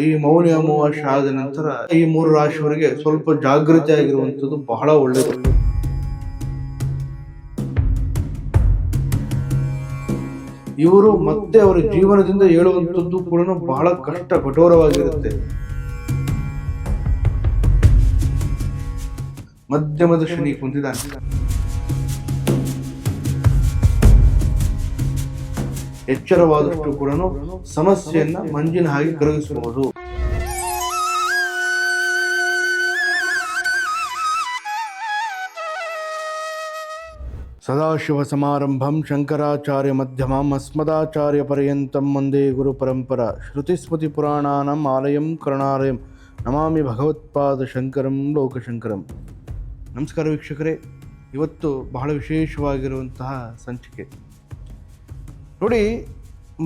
ಈ ಮೌನಿ ಅಮಾವಾಸ್ಯ ಆದ ನಂತರ ಈ ಮೂರು ರಾಶಿಯವರಿಗೆ ಸ್ವಲ್ಪ ಜಾಗೃತಿ ಆಗಿರುವಂತದ್ದು ಬಹಳ ಒಳ್ಳೆಯದು. ಇವರು ಮತ್ತೆ ಅವರ ಜೀವನದಿಂದ ಹೇಳುವಂಥದ್ದು ಕೂಡ ಬಹಳ ಕಷ್ಟ, ಕಠೋರವಾಗಿರುತ್ತೆ. ಮಧ್ಯಮದ ಶನಿ ಕುಂತಿದ್ದಾನೆ. ಎಚ್ಚರವಾದಷ್ಟು ಕೂಡ ಸಮಸ್ಯೆಯನ್ನ ಮಂಜಿನ ಹಾಗೆ ಕರಗಿಸಬಹುದು. ಸದಾಶಿವ ಸಮಾರಂಭಂ ಶಂಕರಾಚಾರ್ಯ ಮಧ್ಯಮಂ ಅಸ್ಮದಾಚಾರ್ಯ ಪರ್ಯಂತಂ ಒಂದೇ ಗುರು ಪರಂಪರ. ಶ್ರುತಿಸ್ಮೃತಿ ಪುರಾಣಾನಂ ಆಲಯಂ ಕರುಣಾಲಯಂ. ನಮಾಮಿ ಭಗವತ್ಪಾದ ಶಂಕರಂ ಲೋಕಶಂಕರಂ. ನಮಸ್ಕಾರ ವೀಕ್ಷಕರೇ. ಇವತ್ತು ಬಹಳ ವಿಶೇಷವಾಗಿರುವಂತಹ ಸಂಚಿಕೆ. ನೋಡಿ,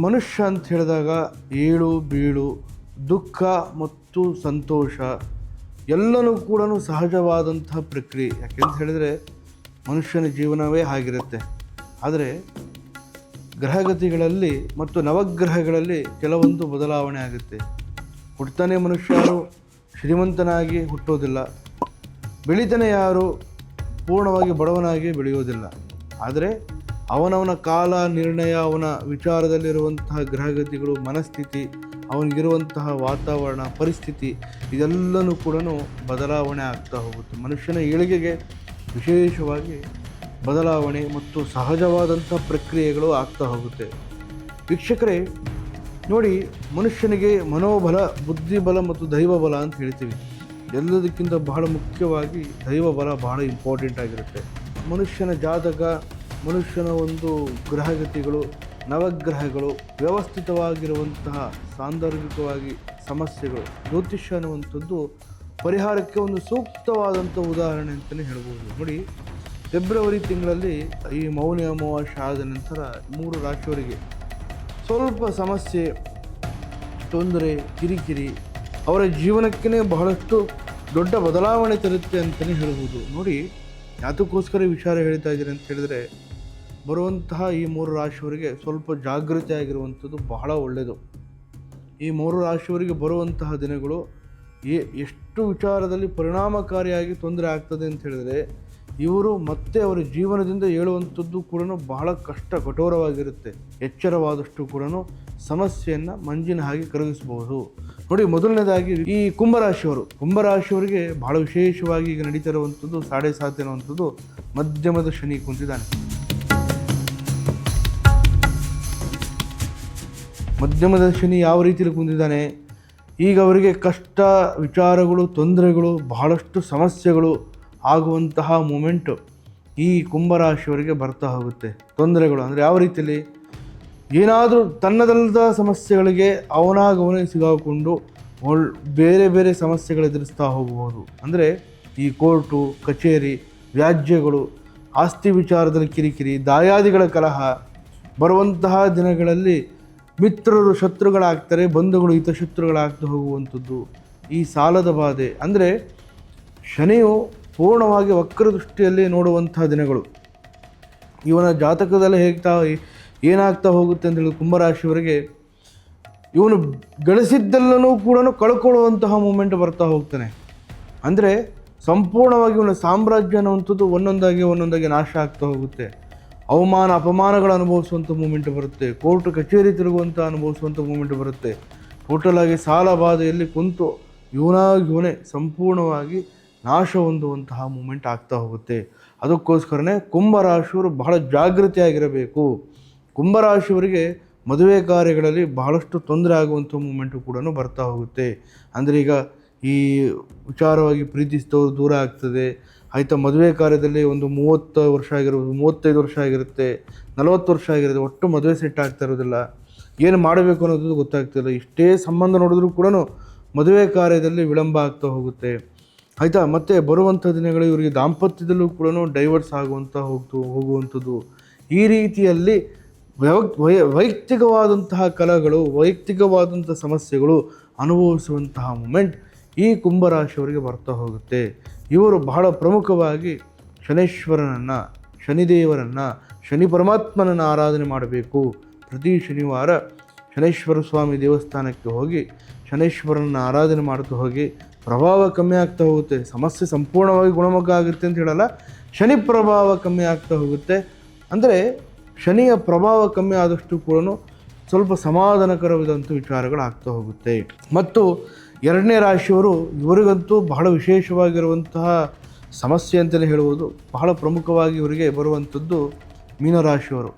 ಮನುಷ್ಯ ಅಂತ ಹೇಳಿದಾಗ ಏಳು, ಬೀಳು, ದುಃಖ ಮತ್ತು ಸಂತೋಷ ಎಲ್ಲನೂ ಕೂಡ ಸಹಜವಾದಂಥ ಪ್ರಕ್ರಿಯೆ. ಯಾಕೆಂತ ಹೇಳಿದರೆ, ಮನುಷ್ಯನ ಜೀವನವೇ ಆಗಿರುತ್ತೆ. ಆದರೆ, ಗ್ರಹಗತಿಗಳಲ್ಲಿ ಮತ್ತು ನವಗ್ರಹಗಳಲ್ಲಿ ಕೆಲವೊಂದು ಬದಲಾವಣೆ ಆಗುತ್ತೆ. ಹುಟ್ಟತಾನೆ ಮನುಷ್ಯರು ಶ್ರೀಮಂತನಾಗಿ ಹುಟ್ಟೋದಿಲ್ಲ. ಬೆಳಿತಾನೆ ಯಾರು? ಪೂರ್ಣವಾಗಿ ಬಡವನಾಗಿ ಬೆಳೆಯೋದಿಲ್ಲ. ಆದರೆ ಅವನವನ ಕಾಲ, ನಿರ್ಣಯ, ಅವನ ವಿಚಾರದಲ್ಲಿರುವಂತಹ ಗ್ರಹಗತಿಗಳು, ಮನಸ್ಥಿತಿ, ಅವನಿಗಿರುವಂತಹ ವಾತಾವರಣ, ಪರಿಸ್ಥಿತಿ, ಇದೆಲ್ಲನೂ ಕೂಡ ಬದಲಾವಣೆ ಆಗ್ತಾ ಹೋಗುತ್ತೆ. ಮನುಷ್ಯನ ಏಳಿಗೆಗೆ ವಿಶೇಷವಾಗಿ ಬದಲಾವಣೆ ಮತ್ತು ಸಹಜವಾದಂಥ ಪ್ರಕ್ರಿಯೆಗಳು ಆಗ್ತಾ ಹೋಗುತ್ತೆ. ವೀಕ್ಷಕರೇ, ನೋಡಿ, ಮನುಷ್ಯನಿಗೆ ಮನೋಬಲ, ಬುದ್ಧಿಬಲ ಮತ್ತು ದೈವಬಲ ಅಂತ ಹೇಳ್ತೀವಿ. ಎಲ್ಲದಕ್ಕಿಂತ ಬಹಳ ಮುಖ್ಯವಾಗಿ ದೈವಬಲ ಬಹಳ ಇಂಪಾರ್ಟೆಂಟ್ ಆಗಿರುತ್ತೆ. ಮನುಷ್ಯನ ಜಾತಕ ಮನುಷ್ಯನ ಒಂದು ಗ್ರಹಗತಿಗಳು, ನವಗ್ರಹಗಳು ವ್ಯವಸ್ಥಿತವಾಗಿರುವಂತಹ ಸಾಂದರ್ಭಿಕವಾಗಿ ಸಮಸ್ಯೆಗಳು. ಜ್ಯೋತಿಷ್ಯ ಅನ್ನುವಂಥದ್ದು ಪರಿಹಾರಕ್ಕೆ ಒಂದು ಸೂಕ್ತವಾದಂಥ ಉದಾಹರಣೆ ಅಂತಲೇ ಹೇಳ್ಬೋದು. ನೋಡಿ, ಫೆಬ್ರವರಿ ತಿಂಗಳಲ್ಲಿ ಈ ಮೌನಿ ಅಮಾವಾಸ್ಯ ಆದ ನಂತರ ಮೂರು ರಾಶಿಯವರಿಗೆ ಸ್ವಲ್ಪ ಸಮಸ್ಯೆ, ತೊಂದರೆ, ಕಿರಿಕಿರಿ, ಅವರ ಜೀವನಕ್ಕೇ ಬಹಳಷ್ಟು ದೊಡ್ಡ ಬದಲಾವಣೆ ತರುತ್ತೆ ಅಂತಲೇ ಹೇಳ್ಬೋದು. ನೋಡಿ, ಯಾತಕ್ಕೋಸ್ಕರ ವಿಚಾರ ಹೇಳ್ತಾ ಇದ್ದೀರಿ ಅಂತ ಹೇಳಿದ್ರೆ ಬರುವಂತಹ ಈ ಮೂರು ರಾಶಿಯವರಿಗೆ ಸ್ವಲ್ಪ ಜಾಗೃತಿ ಆಗಿರುವಂಥದ್ದು ಬಹಳ ಒಳ್ಳೆಯದು. ಈ ಮೂರು ರಾಶಿಯವರಿಗೆ ಬರುವಂತಹ ದಿನಗಳು ಎಷ್ಟು ವಿಚಾರದಲ್ಲಿ ಪರಿಣಾಮಕಾರಿಯಾಗಿ ತೊಂದರೆ ಆಗ್ತದೆ ಅಂತ ಹೇಳಿದರೆ, ಇವರು ಮತ್ತೆ ಅವರ ಜೀವನದಿಂದ ಹೇಳುವಂಥದ್ದು ಕೂಡ ಬಹಳ ಕಷ್ಟ ಕಠೋರವಾಗಿರುತ್ತೆ. ಎಚ್ಚರವಾದಷ್ಟು ಕೂಡ ಸಮಸ್ಯೆಯನ್ನು ಮಂಜಿನ ಹಾಗೆ ಕರಗಿಸಬಹುದು. ನೋಡಿ, ಮೊದಲನೇದಾಗಿ ಈ ಕುಂಭರಾಶಿಯವರು. ಕುಂಭರಾಶಿಯವರಿಗೆ ಬಹಳ ವಿಶೇಷವಾಗಿ ಈಗ ನಡೀತಿರುವಂಥದ್ದು ಸಾಡೆ ಸಾತ್ ಅನ್ನುವಂಥದ್ದು ಮಧ್ಯಮದ ಶನಿ ಕುಂತಿದ್ದಾನೆ. ಮಧ್ಯಮದ ಶನಿ ಯಾವ ರೀತಿಯಲ್ಲಿ ಕುಂದಿದ್ದಾನೆ, ಈಗ ಅವರಿಗೆ ಕಷ್ಟ, ವಿಚಾರಗಳು, ತೊಂದರೆಗಳು, ಬಹಳಷ್ಟು ಸಮಸ್ಯೆಗಳು ಆಗುವಂತಹ ಮೂಮೆಂಟು ಈ ಕುಂಭರಾಶಿಯವರಿಗೆ ಬರ್ತಾ ಹೋಗುತ್ತೆ. ತೊಂದರೆಗಳು ಅಂದರೆ ಯಾವ ರೀತಿಯಲ್ಲಿ? ಏನಾದರೂ ತನ್ನದಲ್ಲದ ಸಮಸ್ಯೆಗಳಿಗೆ ಅವನಾಗ ಅವನೇ ಸಿಗಾಕೊಂಡು ಬೇರೆ ಬೇರೆ ಸಮಸ್ಯೆಗಳು ಎದುರಿಸ್ತಾ ಹೋಗಬಹುದು ಅಂದರೆ ಈ ಕೋರ್ಟು, ಕಚೇರಿ, ವ್ಯಾಜ್ಯಗಳು, ಆಸ್ತಿ ವಿಚಾರದಲ್ಲಿ ಕಿರಿಕಿರಿ, ದಾಯಾದಿಗಳ ಕಲಹ ಬರುವಂತಹ ದಿನಗಳಲ್ಲಿ ಮಿತ್ರರು ಶತ್ರುಗಳಾಗ್ತಾರೆ, ಬಂಧುಗಳು ಹಿತಶತ್ರುಗಳಾಗ್ತಾ ಹೋಗುವಂಥದ್ದು. ಈ ಸಾಲದ ಬಾಧೆ. ಅಂದರೆ ಶನಿಯು ಪೂರ್ಣವಾಗಿ ವಕ್ರದೃಷ್ಟಿಯಲ್ಲಿ ನೋಡುವಂಥ ದಿನಗಳು. ಇವನ ಜಾತಕದಲ್ಲಿ ಹೇಗ್ತಾ ಏನಾಗ್ತಾ ಹೋಗುತ್ತೆ ಅಂತ ಹೇಳಿ ಕುಂಭರಾಶಿಯವರಿಗೆ ಇವನು ಗಳಿಸಿದ್ದೆಲ್ಲನೂ ಕೂಡ ಕಳ್ಕೊಳ್ಳುವಂತಹ ಮೂಮೆಂಟ್ ಬರ್ತಾ ಹೋಗ್ತಾನೆ. ಅಂದರೆ ಸಂಪೂರ್ಣವಾಗಿ ಇವನ ಸಾಮ್ರಾಜ್ಯ ಅನ್ನುವಂಥದ್ದು ಒಂದೊಂದಾಗಿ ಒಂದೊಂದಾಗಿ ನಾಶ ಆಗ್ತಾ ಹೋಗುತ್ತೆ. ಅವಮಾನ, ಅಪಮಾನಗಳು ಅನುಭವಿಸುವಂಥ ಮೂಮೆಂಟ್ ಬರುತ್ತೆ. ಕೋರ್ಟ್, ಕಚೇರಿ ತಿರುಗುವಂಥ ಅನುಭವಿಸುವಂಥ ಮೂಮೆಂಟ್ ಬರುತ್ತೆ. ಟೋಟಲ್ ಆಗಿ ಸಾಲ ಬಾಧೆಯಲ್ಲಿ ಕುಂತು ಇವನಾಗಿ ಇವನೇ ಸಂಪೂರ್ಣವಾಗಿ ನಾಶ ಹೊಂದುವಂತಹ ಮೂಮೆಂಟ್ ಆಗ್ತಾ ಹೋಗುತ್ತೆ. ಅದಕ್ಕೋಸ್ಕರನೇ ಕುಂಭರಾಶಿಯವರು ಬಹಳ ಜಾಗೃತಿಯಾಗಿರಬೇಕು. ಕುಂಭರಾಶಿಯವರಿಗೆ ಮದುವೆ ಕಾರ್ಯಗಳಲ್ಲಿ ಬಹಳಷ್ಟು ತೊಂದರೆ ಆಗುವಂಥ ಮೂಮೆಂಟು ಕೂಡ ಬರ್ತಾ ಹೋಗುತ್ತೆ. ಅಂದರೆ ಈಗ ಈ ವಿಚಾರವಾಗಿ ಪ್ರೀತಿಸಿದವರು ದೂರ ಆಗ್ತದೆ. ಆಯಿತಾ, ಮದುವೆ ಕಾರ್ಯದಲ್ಲಿ ಒಂದು ಮೂವತ್ತು ವರ್ಷ ಆಗಿರ್ಬೋದು ಮೂವತ್ತೈದು ವರ್ಷ ಆಗಿರುತ್ತೆ, ನಲವತ್ತು ವರ್ಷ ಆಗಿರುತ್ತೆ, ಒಟ್ಟು ಮದುವೆ ಸೆಟ್ ಆಗ್ತಾ ಇರೋದಿಲ್ಲ. ಏನು ಮಾಡಬೇಕು ಅನ್ನೋದು ಗೊತ್ತಾಗ್ತಿಲ್ಲ. ಇಷ್ಟೇ ಸಂಬಂಧ ನೋಡಿದ್ರೂ ಕೂಡ ಮದುವೆ ಕಾರ್ಯದಲ್ಲಿ ವಿಳಂಬ ಆಗ್ತಾ ಹೋಗುತ್ತೆ. ಆಯಿತಾ, ಮತ್ತು ಬರುವಂಥ ದಿನಗಳು ಇವರಿಗೆ ದಾಂಪತ್ಯದಲ್ಲೂ ಕೂಡ ಡೈವರ್ಸ್ ಆಗುವಂಥ ಹೋಗ್ತು, ಹೋಗುವಂಥದ್ದು. ಈ ರೀತಿಯಲ್ಲಿ ವೈ, ವೈಯಕ್ತಿಕವಾದಂತಹ ಕಲಗಳು, ವೈಯಕ್ತಿಕವಾದಂಥ ಸಮಸ್ಯೆಗಳು ಅನುಭವಿಸುವಂತಹ ಮೂಮೆಂಟ್ ಈ ಕುಂಭರಾಶಿಯವರಿಗೆ ಬರ್ತಾ ಹೋಗುತ್ತೆ. ಇವರು ಬಹಳ ಪ್ರಮುಖವಾಗಿ ಶನೇಶ್ವರನನ್ನು, ಶನಿದೇವರನ್ನು, ಶನಿ ಪರಮಾತ್ಮನನ್ನು ಆರಾಧನೆ ಮಾಡಬೇಕು. ಪ್ರತಿ ಶನಿವಾರ ಶನೇಶ್ವರ ಸ್ವಾಮಿ ದೇವಸ್ಥಾನಕ್ಕೆ ಹೋಗಿ ಶನೇಶ್ವರನ ಆರಾಧನೆ ಮಾಡ್ತಾ ಹೋಗಿ ಪ್ರಭಾವ ಕಮ್ಮಿ ಆಗ್ತಾ ಹೋಗುತ್ತೆ. ಸಮಸ್ಯೆ ಸಂಪೂರ್ಣವಾಗಿ ಗುಣಮುಖ ಆಗುತ್ತೆ ಅಂತ ಹೇಳಲ್ಲ. ಶನಿ ಪ್ರಭಾವ ಕಮ್ಮಿ ಆಗ್ತಾ ಹೋಗುತ್ತೆ. ಅಂದರೆ ಶನಿಯ ಪ್ರಭಾವ ಕಮ್ಮಿ ಆದಷ್ಟು ಕೂಡ ಸ್ವಲ್ಪ ಸಮಾಧಾನಕರವಾದಂಥ ವಿಚಾರಗಳು ಆಗ್ತಾ ಹೋಗುತ್ತೆ. ಮತ್ತು ಎರಡನೇ ರಾಶಿಯವರು ಇವರಿಗಂತೂ ಬಹಳ ವಿಶೇಷವಾಗಿರುವಂತಹ ಸಮಸ್ಯೆ ಅಂತಲೇ ಹೇಳುವುದು ಬಹಳ ಪ್ರಮುಖವಾಗಿ ಇವರಿಗೆ ಬರುವಂಥದ್ದು ಮೀನರಾಶಿಯವರು.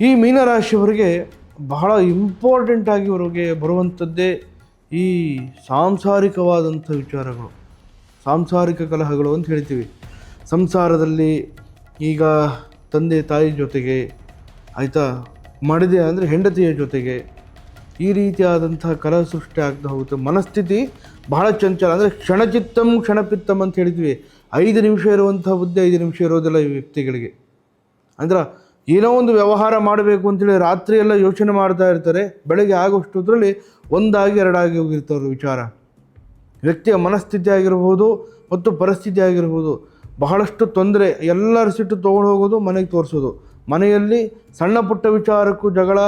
ಈ ಮೀನರಾಶಿಯವರಿಗೆ ಬಹಳ ಇಂಪಾರ್ಟೆಂಟ್ ಆಗಿ ಇವರಿಗೆ ಬರುವಂಥದ್ದೇ ಈ ಸಾಂಸಾರಿಕವಾದಂಥ ವಿಚಾರಗಳು. ಸಾಂಸಾರಿಕ ಕಲಹಗಳು ಅಂತ ಹೇಳ್ತೀವಿ. ಸಂಸಾರದಲ್ಲಿ ಈಗ ತಂದೆ ತಾಯಿ ಜೊತೆಗೆ, ಆಯಿತಾ, ಮಡದೆ ಅಂದರೆ ಹೆಂಡತಿಯ ಜೊತೆಗೆ ಈ ರೀತಿಯಾದಂತಹ ಕಲಹ ಸೃಷ್ಟಿ ಆಗ್ತಾ ಹೋಗುತ್ತೆ. ಮನಸ್ಥಿತಿ ಬಹಳ ಚಂಚಲ ಅಂದರೆ ಕ್ಷಣಚಿತ್ತಂ ಕ್ಷಣಪಿತ್ತಂ ಅಂತ ಹೇಳಿದ್ವಿ. ಐದು ನಿಮಿಷ ಇರುವಂಥ ಬುದ್ಧಿ ಐದು ನಿಮಿಷ ಇರೋದಿಲ್ಲ ಈ ವ್ಯಕ್ತಿಗಳಿಗೆ. ಅಂದ್ರೆ ಏನೋ ಒಂದು ವ್ಯವಹಾರ ಮಾಡಬೇಕು ಅಂತೇಳಿ ರಾತ್ರಿ ಎಲ್ಲ ಯೋಚನೆ ಮಾಡ್ತಾ ಇರ್ತಾರೆ. ಬೆಳಗ್ಗೆ ಆಗೋಷ್ಟೊತ್ತರಲ್ಲಿ ಒಂದಾಗಿ ಎರಡಾಗಿ ಹೋಗಿರ್ತಾರೆ ವಿಚಾರ. ವ್ಯಕ್ತಿಯ ಮನಸ್ಥಿತಿ ಆಗಿರ್ಬೋದು ಮತ್ತು ಪರಿಸ್ಥಿತಿ ಆಗಿರ್ಬೋದು. ಬಹಳಷ್ಟು ತೊಂದರೆ ಎಲ್ಲರ ಸಿಟ್ಟು ತೊಗೊಂಡು ಹೋಗೋದು ಮನೆಗೆ ತೋರಿಸೋದು. ಮನೆಯಲ್ಲಿ ಸಣ್ಣ ಪುಟ್ಟ ವಿಚಾರಕ್ಕೂ ಜಗಳ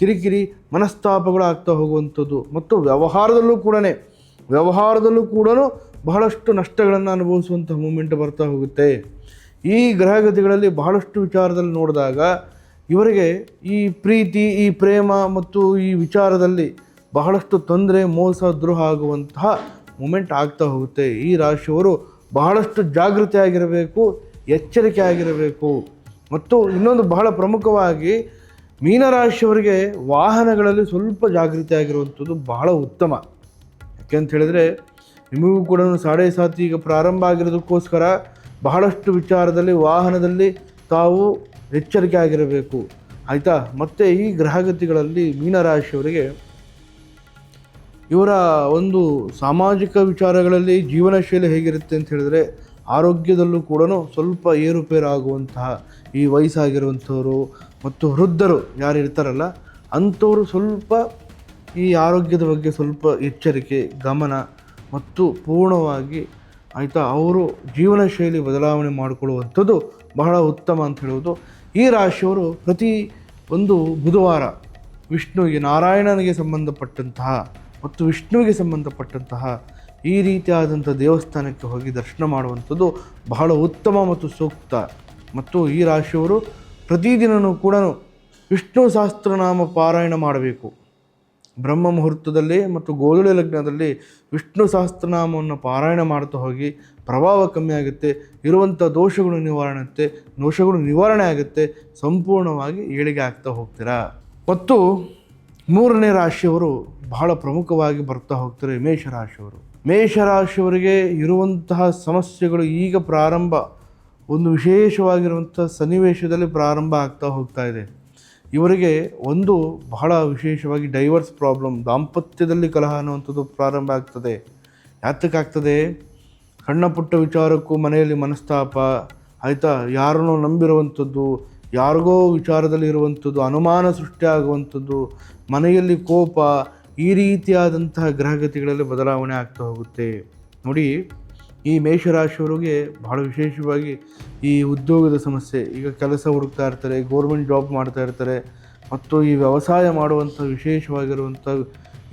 ಕಿರಿಕಿರಿ ಮನಸ್ತಾಪಗಳು ಆಗ್ತಾ ಹೋಗುವಂಥದ್ದು. ಮತ್ತು ವ್ಯವಹಾರದಲ್ಲೂ ಕೂಡ ವ್ಯವಹಾರದಲ್ಲೂ ಕೂಡ ಬಹಳಷ್ಟು ನಷ್ಟಗಳನ್ನು ಅನುಭವಿಸುವಂಥ ಮೂಮೆಂಟ್ ಬರ್ತಾ ಹೋಗುತ್ತೆ. ಈ ಗ್ರಹಗತಿಗಳಲ್ಲಿ ಬಹಳಷ್ಟು ವಿಚಾರದಲ್ಲಿ ನೋಡಿದಾಗ, ಇವರಿಗೆ ಈ ಪ್ರೀತಿ, ಈ ಪ್ರೇಮ ಮತ್ತು ಈ ವಿಚಾರದಲ್ಲಿ ಬಹಳಷ್ಟು ತೊಂದರೆ, ಮೋಸ, ದ್ರೋಹ ಆಗುವಂತಹ ಮೂಮೆಂಟ್ ಆಗ್ತಾ ಹೋಗುತ್ತೆ. ಈ ರಾಶಿಯವರು ಬಹಳಷ್ಟು ಜಾಗೃತಿ ಆಗಿರಬೇಕು, ಎಚ್ಚರಿಕೆ ಆಗಿರಬೇಕು. ಮತ್ತು ಇನ್ನೊಂದು ಬಹಳ ಪ್ರಮುಖವಾಗಿ ಮೀನರಾಶಿಯವರಿಗೆ ವಾಹನಗಳಲ್ಲಿ ಸ್ವಲ್ಪ ಜಾಗೃತಿ ಆಗಿರುವಂಥದ್ದು ಬಹಳ ಉತ್ತಮ. ಯಾಕೆ ಅಂತ ಹೇಳಿದರೆ ನಿಮಗೂ ಕೂಡ ಸಾಡೆ ಸಾತಿ ಈಗ ಪ್ರಾರಂಭ ಆಗಿರೋದಕ್ಕೋಸ್ಕರ ಬಹಳಷ್ಟು ವಿಚಾರದಲ್ಲಿ ವಾಹನದಲ್ಲಿ ತಾವು ಎಚ್ಚರಿಕೆ ಆಗಿರಬೇಕು. ಆಯಿತಾ? ಮತ್ತು ಈ ಗ್ರಹಗತಿಗಳಲ್ಲಿ ಮೀನರಾಶಿಯವರಿಗೆ ಇವರ ಒಂದು ಸಾಮಾಜಿಕ ವಿಚಾರಗಳಲ್ಲಿ ಜೀವನ ಶೈಲಿ ಹೇಗಿರುತ್ತೆ ಅಂತ ಹೇಳಿದ್ರೆ ಆರೋಗ್ಯದಲ್ಲೂ ಕೂಡ ಸ್ವಲ್ಪ ಏರುಪೇರಾಗುವಂತಹ ಈ ವಯಸ್ಸಾಗಿರುವಂಥವರು ಮತ್ತು ವೃದ್ಧರು ಯಾರು ಇರ್ತಾರಲ್ಲ, ಅಂಥವರು ಸ್ವಲ್ಪ ಈ ಆರೋಗ್ಯದ ಬಗ್ಗೆ ಸ್ವಲ್ಪ ಎಚ್ಚರಿಕೆ, ಗಮನ ಮತ್ತು ಪೂರ್ಣವಾಗಿ ಆಯಿತಾ ಅವರು ಜೀವನ ಶೈಲಿ ಬದಲಾವಣೆ ಮಾಡಿಕೊಳ್ಳುವಂಥದ್ದು ಬಹಳ ಉತ್ತಮ ಅಂತ ಹೇಳುವುದು. ಈ ರಾಶಿಯವರು ಪ್ರತಿ ಒಂದು ಬುಧವಾರ ವಿಷ್ಣುವಿಗೆ ನಾರಾಯಣನಿಗೆ ಸಂಬಂಧಪಟ್ಟಂತಹ ಮತ್ತು ವಿಷ್ಣುವಿಗೆ ಸಂಬಂಧಪಟ್ಟಂತಹ ಈ ರೀತಿಯಾದಂಥ ದೇವಸ್ಥಾನಕ್ಕೆ ಹೋಗಿ ದರ್ಶನ ಮಾಡುವಂಥದ್ದು ಬಹಳ ಉತ್ತಮ ಮತ್ತು ಸೂಕ್ತ. ಮತ್ತು ಈ ರಾಶಿಯವರು ಪ್ರತಿದಿನವೂ ಕೂಡ ವಿಷ್ಣು ಸಹಸ್ರನಾಮ ಪಾರಾಯಣ ಮಾಡಬೇಕು. ಬ್ರಹ್ಮ ಮುಹೂರ್ತದಲ್ಲಿ ಮತ್ತು ಗೋಧುಳಿ ಲಗ್ನದಲ್ಲಿ ವಿಷ್ಣು ಸಹಸ್ರನಾಮವನ್ನು ಪಾರಾಯಣ ಮಾಡ್ತಾ ಹೋಗಿ ಪ್ರಭಾವ ಕಮ್ಮಿ ಆಗುತ್ತೆ, ಇರುವಂಥ ದೋಷಗಳು ನಿವಾರಣೆ ಆಗುತ್ತೆ, ದೋಷಗಳು ನಿವಾರಣೆ ಆಗುತ್ತೆ, ಸಂಪೂರ್ಣವಾಗಿ ಏಳಿಗೆ ಆಗ್ತಾ ಹೋಗ್ತೀರಾ? ಮತ್ತು ಮೂರನೇ ರಾಶಿಯವರು ಬಹಳ ಪ್ರಮುಖವಾಗಿ ಬರ್ತಾ ಹೋಗ್ತಾರೆ ಮೇಷರಾಶಿಯವರು ಮೇಷರಾಶಿಯವರಿಗೆ ಇರುವಂತಹ ಸಮಸ್ಯೆಗಳು ಈಗ ಪ್ರಾರಂಭ, ಒಂದು ವಿಶೇಷವಾಗಿರುವಂಥ ಸನ್ನಿವೇಶದಲ್ಲಿ ಪ್ರಾರಂಭ ಆಗ್ತಾ ಹೋಗ್ತಾ ಇದೆ. ಇವರಿಗೆ ಒಂದು ಬಹಳ ವಿಶೇಷವಾಗಿ ಡೈವರ್ಸ್ ಪ್ರಾಬ್ಲಮ್, ದಾಂಪತ್ಯದಲ್ಲಿ ಕಲಹ ಅನ್ನುವಂಥದ್ದು ಪ್ರಾರಂಭ ಆಗ್ತದೆ. ಯಾತಕ್ಕಾಗ್ತದೆ ಸಣ್ಣ ಪುಟ್ಟ ವಿಚಾರಕ್ಕೂ ಮನೆಯಲ್ಲಿ ಮನಸ್ತಾಪ, ಆಯಿತಾ? ಯಾರನ್ನೋ ನಂಬಿರುವಂಥದ್ದು ಯಾರಿಗೋ ವಿಚಾರದಲ್ಲಿ ಇರುವಂಥದ್ದು ಅನುಮಾನ ಸೃಷ್ಟಿಯಾಗುವಂಥದ್ದು, ಮನೆಯಲ್ಲಿ ಕೋಪ, ಈ ರೀತಿಯಾದಂತಹ ಗ್ರಹಗತಿಗಳಲ್ಲಿ ಬದಲಾವಣೆ ಆಗ್ತಾ ಹೋಗುತ್ತೆ. ನೋಡಿ, ಈ ಮೇಷರಾಶಿಯವರಿಗೆ ಬಹಳ ವಿಶೇಷವಾಗಿ ಈ ಉದ್ಯೋಗದ ಸಮಸ್ಯೆ, ಈಗ ಕೆಲಸ ಹುಡುಕ್ತಾ ಇರ್ತಾರೆ, ಗೌರ್ಮೆಂಟ್ ಜಾಬ್ ಮಾಡ್ತಾ ಇರ್ತಾರೆ, ಮತ್ತು ಈ ವ್ಯವಸಾಯ ಮಾಡುವಂಥ ವಿಶೇಷವಾಗಿರುವಂಥ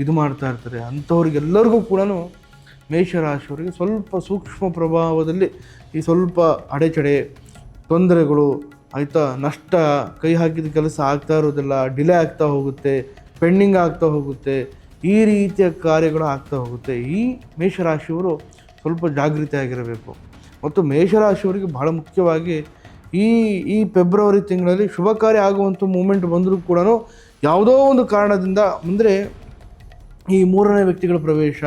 ಇದು ಮಾಡ್ತಾ ಇರ್ತಾರೆ. ಅಂಥವ್ರಿಗೆಲ್ಲರಿಗೂ ಕೂಡ ಮೇಷರಾಶಿಯವರಿಗೆ ಸ್ವಲ್ಪ ಸೂಕ್ಷ್ಮ ಪ್ರಭಾವದಲ್ಲಿ ಈ ಸ್ವಲ್ಪ ಅಡೆಚಡೆ, ತೊಂದರೆಗಳು ಆಯಿತಾ? ನಷ್ಟ. ಕೈ ಹಾಕಿದ ಕೆಲಸ ಆಗ್ತಾ ಇರೋದಿಲ್ಲ ಡಿಲೇ ಆಗ್ತಾ ಹೋಗುತ್ತೆ. ಪೆಂಡಿಂಗ್ ಆಗ್ತಾ ಹೋಗುತ್ತೆ. ಈ ರೀತಿಯ ಕಾರ್ಯಗಳು ಆಗ್ತಾ ಹೋಗುತ್ತೆ. ಈ ಮೇಷರಾಶಿಯವರು ಸ್ವಲ್ಪ ಜಾಗೃತಿ ಆಗಿರಬೇಕು ಮತ್ತು ಮೇಷರಾಶಿಯವರಿಗೆ ಬಹಳ ಮುಖ್ಯವಾಗಿ ಈ ಈ ಫೆಬ್ರವರಿ ತಿಂಗಳಲ್ಲಿ ಶುಭ ಕಾರ್ಯ ಆಗುವಂಥ ಮೂಮೆಂಟ್ ಬಂದರೂ ಕೂಡ ಯಾವುದೋ ಒಂದು ಕಾರಣದಿಂದ ಅಂದರೆ ಈ ಮೂರನೇ ವ್ಯಕ್ತಿಗಳ ಪ್ರವೇಶ,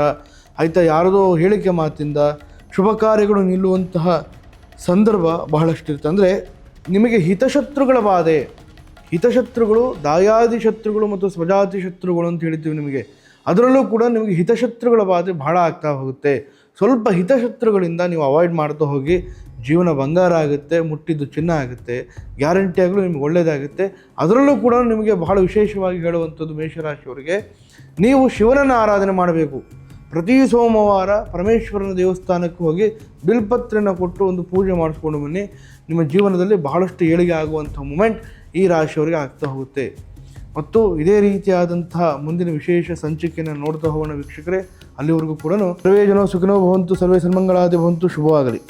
ಆಯಿತಾ? ಯಾರದೋ ಹೇಳಿಕೆ ಮಾತಿಂದ ಶುಭ ಕಾರ್ಯಗಳು ನಿಲ್ಲುವಂತಹ ಸಂದರ್ಭ ಬಹಳಷ್ಟಿರುತ್ತೆ. ಅಂದರೆ ನಿಮಗೆ ಹಿತಶತ್ರುಗಳ ಬಾಧೆ ಹಿತಶತ್ರುಗಳು, ದಾಯಾದಿ ಶತ್ರುಗಳು ಮತ್ತು ಸ್ವಜಾತಿ ಶತ್ರುಗಳು ಅಂತ ಹೇಳ್ತೀವಿ ನಿಮಗೆ. ಅದರಲ್ಲೂ ಕೂಡ ನಿಮಗೆ ಹಿತಶತ್ರುಗಳ ಬಾಧೆ ಭಾಳ ಆಗ್ತಾ ಹೋಗುತ್ತೆ. ಸ್ವಲ್ಪ ಹಿತಶತ್ರುಗಳಿಂದ ನೀವು ಅವಾಯ್ಡ್ ಮಾಡ್ತಾ ಹೋಗಿ, ಜೀವನ ಬಂಗಾರ ಆಗುತ್ತೆ, ಮುಟ್ಟಿದ್ದು ಚಿನ್ನ ಆಗುತ್ತೆ ಗ್ಯಾರಂಟಿ ಆಗಲೂ ನಿಮ್ಗೆ ಒಳ್ಳೆಯದಾಗುತ್ತೆ ಅದರಲ್ಲೂ ಕೂಡ ನಿಮಗೆ ಬಹಳ ವಿಶೇಷವಾಗಿ ಹೇಳುವಂಥದ್ದು ಮೇಷರಾಶಿಯವರಿಗೆ, ನೀವು ಶಿವನನ್ನು ಆರಾಧನೆ ಮಾಡಬೇಕು. ಪ್ರತಿ ಸೋಮವಾರ ಪರಮೇಶ್ವರನ ದೇವಸ್ಥಾನಕ್ಕೆ ಹೋಗಿ ಬಿಲ್ಪತ್ರನ ಕೊಟ್ಟು ಒಂದು ಪೂಜೆ ಮಾಡಿಸ್ಕೊಂಡು ಬನ್ನಿ. ನಿಮ್ಮ ಜೀವನದಲ್ಲಿ ಬಹಳಷ್ಟು ಏಳಿಗೆ ಆಗುವಂಥ ಮೂಮೆಂಟ್ ಈ ರಾಶಿಯವರಿಗೆ ಆಗ್ತಾ ಹೋಗುತ್ತೆ. ಮತ್ತು ಇದೇ ರೀತಿಯಾದಂತಹ ಮುಂದಿನ ವಿಶೇಷ ಸಂಚಿಕೆಯನ್ನು ನೋಡ್ತಾ ಹೋಗೋಣ ವೀಕ್ಷಕರೇ. ಅಲ್ಲಿವರೆಗೂ ಕೂಡ ಸರ್ವೇ ಜನೋ ಸುಖಿನೋ ಭವಂತು, ಸರ್ವೇ ಸನ್ಮಂಗಳಾದಿ ಭವಂತು, ಶುಭವಾಗಲಿ.